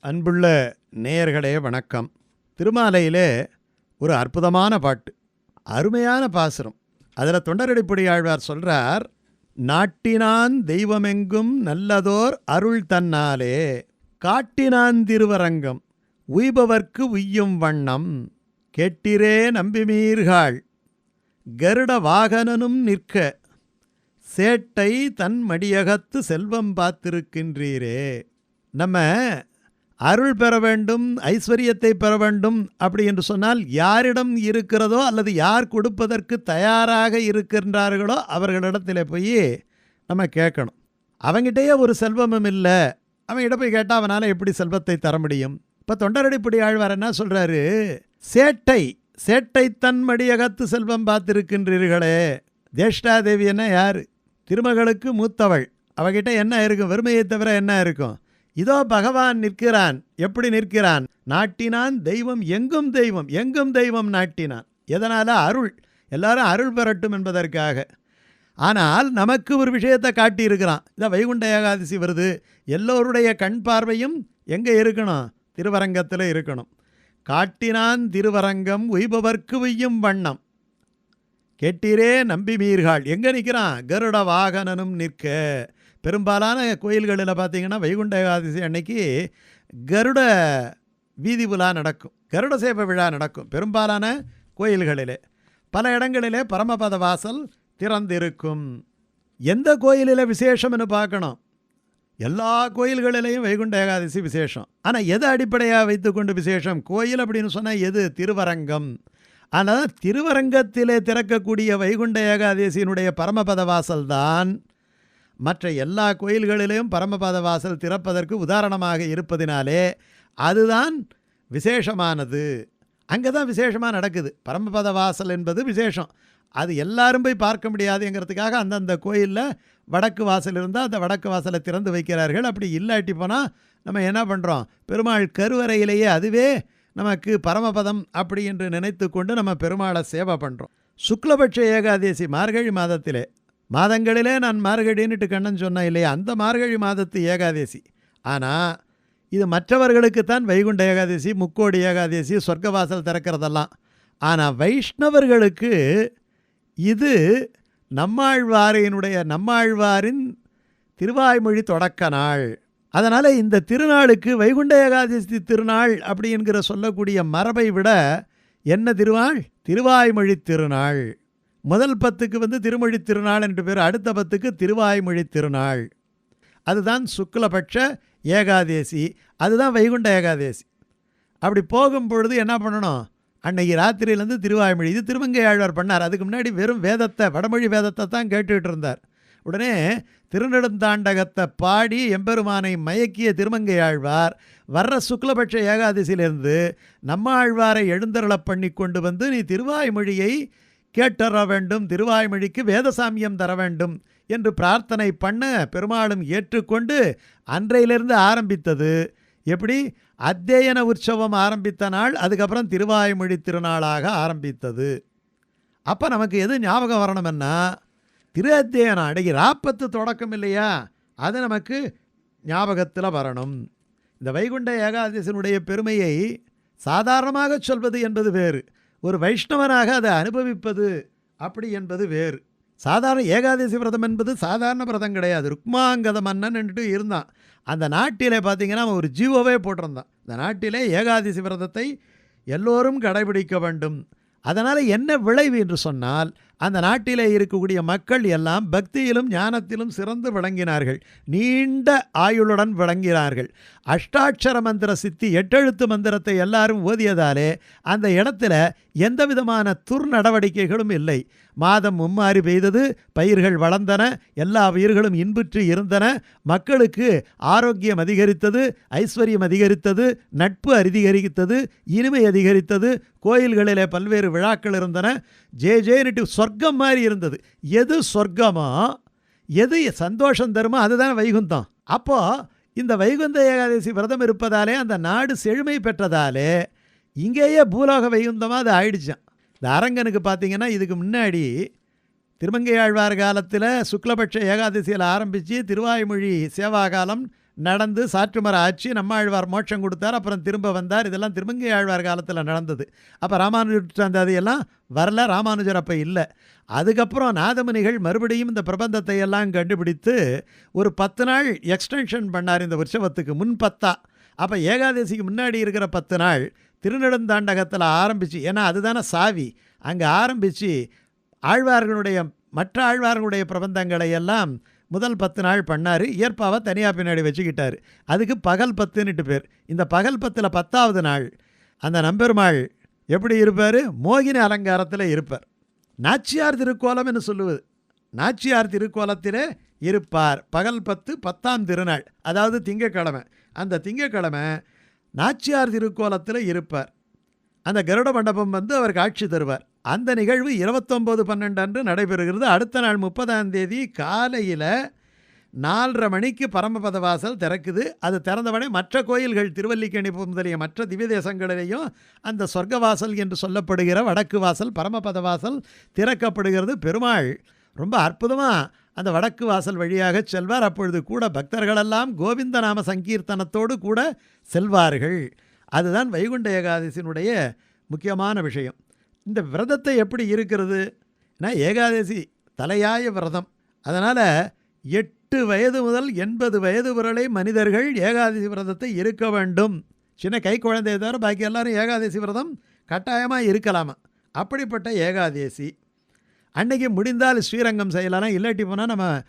அன்புள்ள நேயர்களே வணக்கம். திருமாலையிலே ஒரு அற்புதமான பாட்டு அருமையான பாசுரம். அதில் தொண்டரடிப்படி ஆழ்வார் சொல்றார் நாட்டினான் தெய்வமெங்கும் நல்லதோர் அருள் தன்னாலே காட்டினான் திருவரங்கம் உய்பவர்க்கு உய்யும் வண்ணம் கெட்டிரே நம்பிமீர்காள் கருட வாகனனும் நிற்க சேட்டை தன் மடியகத்து செல்வம் பார்த்திருக்கின்றீரே. நம்ம அருள் பெற வேண்டும் ஐஸ்வர்யத்தை பெற வேண்டும் அப்படி என்று சொன்னால் யாரிடம் இருக்கிறதோ அல்லது யார் கொடுப்பதற்கு தயாராக இருக்கின்றார்களோ அவர்களிடத்தில் போய் நம்ம கேட்கணும். அவங்கிட்டேயே ஒரு செல்வமும் இல்லை. அவன்கிட்ட போய் கேட்டால் அவனால் எப்படி செல்வத்தை தர முடியும்? இப்போ தொண்டரடிப்படி ஆழ்வார் என்ன சொல்கிறாரு சேட்டை சேட்டை தன்மடியகத்து செல்வம் பார்த்துருக்கின்றீர்களே. தேஷ்டாதேவி என்ன யார்? திருமகளுக்கு மூத்தவள். அவகிட்ட என்ன இருக்கும்? வெறுமையை தவிர என்ன இருக்கும்? இதோ பகவான் நிற்கிறான். எப்படி நிற்கிறான்? நாட்டினான் தெய்வம் எங்கும் தெய்வம் எங்கும் தெய்வம் நாட்டினான். எதனால்? அருள். எல்லாரும் அருள் பெறட்டும் என்பதற்காக. ஆனால் நமக்கு ஒரு விஷயத்தை காட்டியிருக்கிறான். இதை வைகுண்ட ஏகாதசி வருது. எல்லோருடைய கண் பார்வையும் எங்கே இருக்கணும்? திருவரங்கத்தில் இருக்கணும். காட்டினான் திருவரங்கம் உய்பவர்க்கு உய்யும் வண்ணம். கேட்டீரே நம்பி மீர்கள் எங்கே நிற்கிறான் கருட வாகனனும் நிற்க. பெரும்பாலான கோயில்களில் பார்த்தீங்கன்னா வைகுண்ட ஏகாதசி அன்னைக்கு கருட வீதி விழா நடக்கும். கருட சேவை விழா நடக்கும் பெரும்பாலான கோயில்களிலே. பல இடங்களிலே பரமபத வாசல் திறந்திருக்கும். எந்த கோயிலில் விசேஷம்னு பார்க்கணும்? எல்லா கோயில்களிலையும் வைகுண்ட ஏகாதசி விசேஷம். ஆனால் எதை அடிப்படையாக வைத்துக்கொண்டு விசேஷம்? கோயில் அப்படின்னு சொன்னால் எது? திருவரங்கம். ஆனால் திருவரங்கத்திலே திறக்கக்கூடிய வைகுண்ட ஏகாதசியினுடைய பரமபத வாசல் தான் மற்ற எல்லா கோயில்களிலும் பரமபத வாசல் திறப்பதற்கு உதாரணமாக இருப்பதினாலே அதுதான் விசேஷமானது. அங்கே தான் விசேஷமாக நடக்குது. பரமபத வாசல் என்பது விசேஷம். அது எல்லாரும் போய் பார்க்க முடியாதுங்கிறதுக்காக அந்தந்த கோயிலில் வடக்கு வாசல் இருந்தால் அந்த வடக்கு வாசலை திறந்து வைக்கிறார்கள். அப்படி இல்லாட்டி போனால் நம்ம என்ன பண்ணுறோம்? பெருமாள் கருவறையிலேயே அதுவே நமக்கு பரமபதம் அப்படி என்று நினைத்து கொண்டு நம்ம பெருமாளை சேவை பண்ணுறோம். சுக்லபட்ச ஏகாதேசி மார்கழி மாதத்திலே மாதங்களிலே நான் மார்கழின்னுட்டு கண்ணன் சொன்னேன் இல்லையா? அந்த மார்கழி மாதத்து ஏகாதசி. ஆனால் இது மற்றவர்களுக்குத்தான் வைகுண்ட ஏகாதசி முக்கோடி ஏகாதசி சொர்க்கவாசல் திறக்கிறதெல்லாம். ஆனால் வைஷ்ணவர்களுக்கு இது நம்மாழ்வாரினுடைய நம்மாழ்வாரின் திருவாய்மொழி தொடக்க நாள். அதனால் இந்த திருநாளுக்கு வைகுண்ட ஏகாதசி திருநாள் அப்படிங்கிற சொல்லக்கூடிய மரபை விட என்ன திருவாள்? திருவாய்மொழி திருநாள். முதல் பத்துக்கு வந்து திருமொழி திருநாள் என்று பேர். அடுத்த பத்துக்கு திருவாய்மொழி திருநாள். அதுதான் சுக்லபட்ச ஏகாதேசி. அதுதான் வைகுண்ட ஏகாதேசி. அப்படி போகும் பொழுது என்ன பண்ணணும்? அன்னைக்கு ராத்திரியிலேருந்து திருவாய்மொழி. இது திருமங்கை ஆழ்வார் பண்ணார். அதுக்கு முன்னாடி வெறும் வேதத்தை வடமொழி வேதத்தை தான் கேட்டுக்கிட்டு இருந்தார். உடனே திருநெடுந்தாண்டகத்தை பாடி எம்பெருமானை மயக்கிய திருமங்கை ஆழ்வார் வர்ற சுக்லபட்ச ஏகாதசியிலிருந்து நம்ம ஆழ்வாரை எழுந்தருளப் பண்ணி கொண்டு வந்து நீ திருவாய்மொழியை கேட்டற வேண்டும் திருவாய்மொழிக்கு வேதசாமியம் தர வேண்டும் என்று பிரார்த்தனை பண்ண பெருமாளும் ஏற்றுக்கொண்டு அன்றையிலிருந்து ஆரம்பித்தது. எப்படி? அத்தியன உற்சவம் ஆரம்பித்த நாள் அதுக்கப்புறம் திருவாய்மொழி திருநாளாக ஆரம்பித்தது. அப்போ நமக்கு எது ஞாபகம் வரணும்னா திரு அத்தியனம் அடங்கி ராப்பத்து தொடக்கம் இல்லையா? அது நமக்கு ஞாபகத்தில் வரணும். இந்த வைகுண்ட ஏகாதசியினுடைய பெருமையை சாதாரணமாக சொல்வது என்பது வேறு. ஒரு வைஷ்ணவனாக அதை அனுபவிப்பது அப்படி என்பது வேறு. சாதாரண ஏகாதசி விரதம் என்பது சாதாரண விரதம் கிடையாது. ருக்மாங்கத மன்னன்ட்டு இருந்தான். அந்த நாட்டிலே பார்த்தீங்கன்னா அவன் ஒரு ஜீவோவே போட்டிருந்தான். இந்த நாட்டிலே ஏகாதசி விரதத்தை எல்லோரும் கடைபிடிக்க வேண்டும். அதனால் என்ன விளைவு என்று சொன்னால் அந்த நாட்டிலே இருக்கக்கூடிய மக்கள் எல்லாம் பக்தியிலும் ஞானத்திலும் சிறந்து விளங்கினார்கள். நீண்ட ஆயுளுடன் விளங்கினார்கள். அஷ்டாட்சர மந்திர சித்தி எட்டெழுத்து மந்திரத்தை எல்லாரும் ஓதியதாலே அந்த இடத்துல எந்த விதமான துர் நடவடிக்கைகளும் இல்லை. மாதம் மும்மாறி பெய்தது பயிர்கள் வளர்ந்தன எல்லா உயிர்களும் இன்புற்று இருந்தன மக்களுக்கு ஆரோக்கியம் அதிகரித்தது ஐஸ்வர்யம் அதிகரித்தது நட்பு அதிகரித்தது இனிமை அதிகரித்தது கோயில்களிலே பல்வேறு விழாக்கள் இருந்தன. ஜே ஜேன்ட்டு சொர்க்கம் மாதிரி இருந்தது. எது சொர்க்கமோ எது சந்தோஷம் தருமோ அதுதான் வைகுந்தம். அப்போது இந்த வைகுந்த ஏகாதசி விரதம் இருப்பதாலே அந்த நாடு செழுமை பெற்றதாலே இங்கேயே பூலோக வைகுந்தமாக அது ஆயிடுச்சான் இந்த அரங்கனுக்கு பார்த்தீங்கன்னா இதுக்கு முன்னாடி திருமங்கை ஆழ்வார் காலத்தில் சுக்லபட்ச ஏகாதசியில் ஆரம்பித்து திருவாய்மொழி சேவா காலம் நடந்து சாற்றுமர ஆட்சி நம்மாழ்வார் மோட்சம் கொடுத்தார் அப்புறம் திரும்ப வந்தார். இதெல்லாம் திருமங்கை ஆழ்வார் காலத்தில் நடந்தது. அப்போ ராமானுஜர் அந்த அதையெல்லாம் வரல ராமானுஜர் அப்போ இல்லை. அதுக்கப்புறம் நாதமுனிகள் மறுபடியும் இந்த பிரபந்தத்தை எல்லாம் கண்டுபிடித்து ஒரு பத்து நாள் எக்ஸ்டென்ஷன் பண்ணார் இந்த உற்சவத்துக்கு முன் பத்தா. அப்போ ஏகாதசிக்கு முன்னாடி இருக்கிற பத்து நாள் திருநெடுந்தாண்டகத்தில் ஆரம்பித்து ஏன்னா அதுதானே சாவி. அங்கே ஆரம்பித்து ஆழ்வார்களுடைய மற்ற ஆழ்வார்களுடைய பிரபந்தங்களை எல்லாம் முதல் பத்து நாள் பண்ணார். இயற்பாவை தனியாக பின்னாடி வச்சுக்கிட்டார். அதுக்கு பகல் பத்துன்னுட்டு பேர். இந்த பகல் பத்தில் பத்தாவது நாள் அந்த நம்பெருமாள் எப்படி இருப்பார்? மோகினி அலங்காரத்தில் இருப்பார். நாச்சியார் திருக்கோலம்னு சொல்லுவது. நாச்சியார் திருக்கோலத்திலே இருப்பார். பகல் பத்து பத்தாம் திருநாள் அதாவது திங்கக்கிழமை. அந்த திங்கக்கிழமை நாச்சியார் திருக்கோலத்தில் இருப்பார். அந்த கருட மண்டபம் வந்து அவர் காட்சி தருவார். அந்த நிகழ்வு இருபத்தொம்போது பன்னெண்டு அன்று நடைபெறுகிறது. அடுத்த நாள் முப்பதாம் தேதி காலையில் நாலரை மணிக்கு பரமபத வாசல் திறக்குது. அது திறந்தவனே மற்ற கோயில்கள் திருவல்லிக்கணி முதலிய மற்ற திவ்ய தேசங்களிலேயும் அந்த சொர்க்க வாசல் என்று சொல்லப்படுகிற வடக்கு வாசல் பரமபத வாசல் திறக்கப்படுகிறது. பெருமாள் ரொம்ப அற்புதமாக அந்த வடக்கு வாசல் வழியாக செல்வார். அப்பொழுது கூட பக்தர்களெல்லாம் கோவிந்த நாம சங்கீர்த்தனத்தோடு கூட செல்வார்கள். அதுதான் வைகுண்ட ஏகாதசியினுடைய முக்கியமான விஷயம். இந்த விரதத்தை எப்படி இருக்கிறது? நான் ஏகாதசி தலையாய விரதம். அதனால் எட்டு வயது முதல் எண்பது வயது வரை மனிதர்கள் ஏகாதசி விரதத்தை இருக்க வேண்டும். சின்ன கை குழந்தையை தவிர பாக்கி எல்லாரும் ஏகாதசி விரதம் கட்டாயமாக இருக்கலாமா? அப்படிப்பட்ட ஏகாதசி. அன்னைக்கு முடிந்தால் ஸ்ரீரங்கம் செய்யலாம் இல்லாட்டி போனால் நம்ம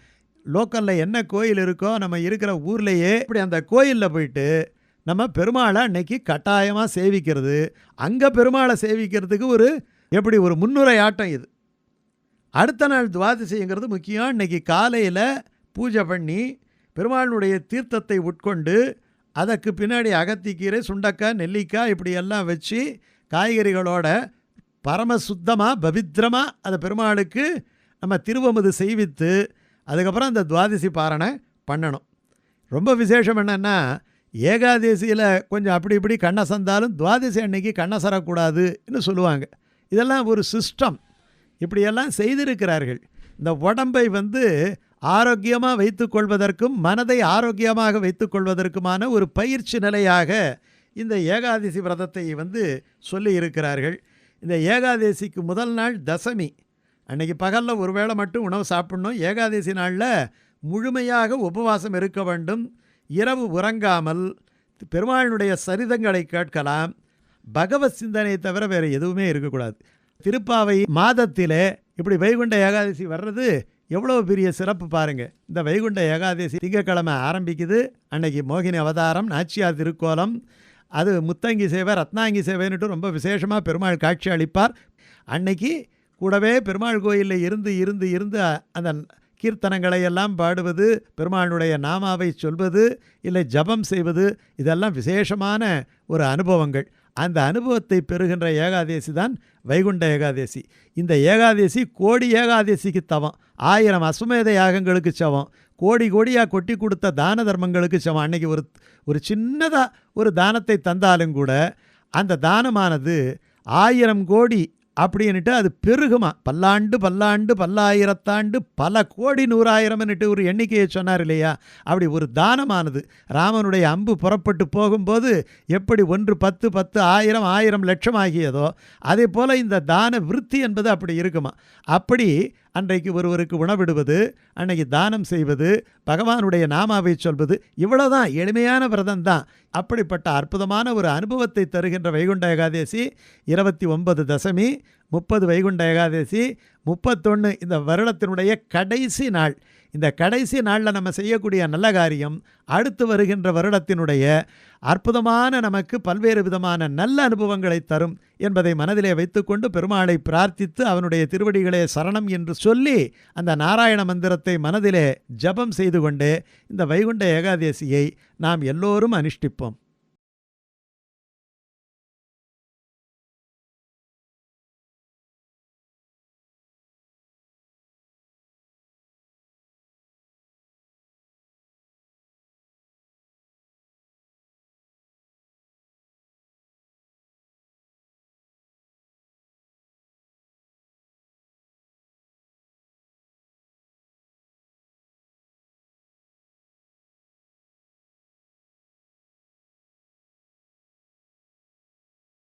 லோக்கலில் என்ன கோயில் இருக்கோ நம்ம இருக்கிற ஊர்லேயே இப்படி அந்த கோயிலில் போயிட்டு நம்ம பெருமாளை அன்னைக்கு கட்டாயமாக சேவிக்கிறது அங்கே பெருமாளை சேவிக்கிறதுக்கு ஒரு எப்படி ஒரு முன்னுரை ஆட்டம் இது. அடுத்த நாள் துவாதிசைங்கிறது முக்கியம். இன்னைக்கு காலையில் பூஜை பண்ணி பெருமாளுடைய தீர்த்தத்தை உட்கொண்டு அதற்கு பின்னாடி அகத்திக்கீரை சுண்டக்காய் நெல்லிக்காய் இப்படி எல்லாம் வச்சு காய்கறிகளோட பரம சுத்தமாக பவித்திரமாக அதை பெருமாளுக்கு நம்ம திருவமுது செய்வித்து அதுக்கப்புறம் அந்த துவாதிசி பாரணை பண்ணணும். ரொம்ப விசேஷம் என்னென்னா ஏகாதசியில் கொஞ்சம் அப்படி இப்படி கண்ணை சந்தாலும் துவாதசி அன்னைக்கு கண்ணை சரக்கூடாதுன்னு சொல்லுவாங்க. இதெல்லாம் ஒரு சிஸ்டம் இப்படியெல்லாம் செய்திருக்கிறார்கள். இந்த உடம்பை வந்து ஆரோக்கியமாக வைத்துக்கொள்வதற்கும் மனதை ஆரோக்கியமாக வைத்துக்கொள்வதற்குமான ஒரு பயிற்சி நிலையாக இந்த ஏகாதசி விரதத்தை வந்து சொல்லி இருக்கிறார்கள். இந்த ஏகாதசிக்கு முதல் நாள் தசமி. அன்னைக்கு பகலில் ஒரு வேளை மட்டும் உணவு சாப்பிடணும். ஏகாதசி நாளில் முழுமையாக உபவாசம் இருக்க வேண்டும். இரவு உறங்காமல் பெருமாளினுடைய சரிதங்களை கேட்கலாம். பகவத் சிந்தனை தவிர வேறு எதுவுமே இருக்கக்கூடாது. திருப்பாவை மாதத்திலே இப்படி வைகுண்ட ஏகாதசி வர்றது எவ்வளோ பெரிய சிறப்பு பாருங்கள் இந்த வைகுண்ட ஏகாதசி திங்கக்கிழமை ஆரம்பிக்குது. அன்னைக்கு மோகினி அவதாரம் நாச்சியார் திருக்கோலம் அது முத்தங்கி சேவை ரத்னாங்கி சேவைன்னுட்டு ரொம்ப விசேஷமாக பெருமாள் காட்சி அளிப்பார். அன்னைக்கு கூடவே பெருமாள் கோயிலில் இருந்து இருந்து இருந்து அந்த கீர்த்தனங்களை எல்லாம் பாடுவது பெருமாளுடைய நாமாவை சொல்வது இல்லை ஜபம் செய்வது இதெல்லாம் விசேஷமான ஒரு அனுபவங்கள். அந்த அனுபவத்தை பெறுகின்ற ஏகாதேசி தான் வைகுண்ட ஏகாதேசி. இந்த ஏகாதேசி கோடி ஏகாதேசிக்கு தவம். ஆயிரம் அஸ்வமேத யாகங்களுக்கு சவம் கோடி கோடியாக கொட்டி கொடுத்த தான தர்மங்களுக்கு சமம். அன்னைக்கு ஒரு ஒரு சின்னதாக ஒரு தானத்தை தந்தாலும் கூட அந்த தானமானது ஆயிரம் கோடி அப்படின்னுட்டு அது பெருகுமா? பல்லாண்டு பல்லாண்டு பல்லாயிரத்தாண்டு பல கோடி நூறாயிரம்னுட்டு ஒரு எண்ணிக்கையை சொன்னார் இல்லையா? அப்படி ஒரு தானமானது. ராமனுடைய அம்பு புறப்பட்டு போகும்போது எப்படி ஒன்று பத்து பத்து ஆயிரம் ஆயிரம் லட்சம் ஆகியதோ அதே போல் இந்த தான விருத்தி என்பது அப்படி இருக்குமா? அப்படி அன்றைக்கு ஒருவருக்கு உணவிடுவது அன்னைக்கு தானம் செய்வது பகவானுடைய நாமாவை சொல்வது இவ்வளோதான் எளிமையான விரதம் தான் அப்படிப்பட்ட அற்புதமான ஒரு அனுபவத்தை தருகின்ற வைகுண்ட ஏகாதேசி இருபத்தி ஒன்பது தசமி முப்பது வைகுண்ட ஏகாதசி முப்பத்தொன்று இந்த வருடத்தினுடைய கடைசி நாள். இந்த கடைசி நாளில் நம்ம செய்யக்கூடிய நல்ல காரியம் அடுத்து வருகின்ற வருடத்தினுடைய அற்புதமான நமக்கு பல்வேறு விதமான நல்ல அனுபவங்களை தரும் என்பதை மனதிலே வைத்துக்கொண்டு பெருமாளை பிரார்த்தித்து அவனுடைய திருவடிகளே சரணம் என்று சொல்லி அந்த நாராயண மந்திரத்தை மனதிலே ஜபம் செய்து கொண்டே இந்த வைகுண்ட ஏகாதசியை நாம் எல்லோரும் அனுஷ்டிப்போம்.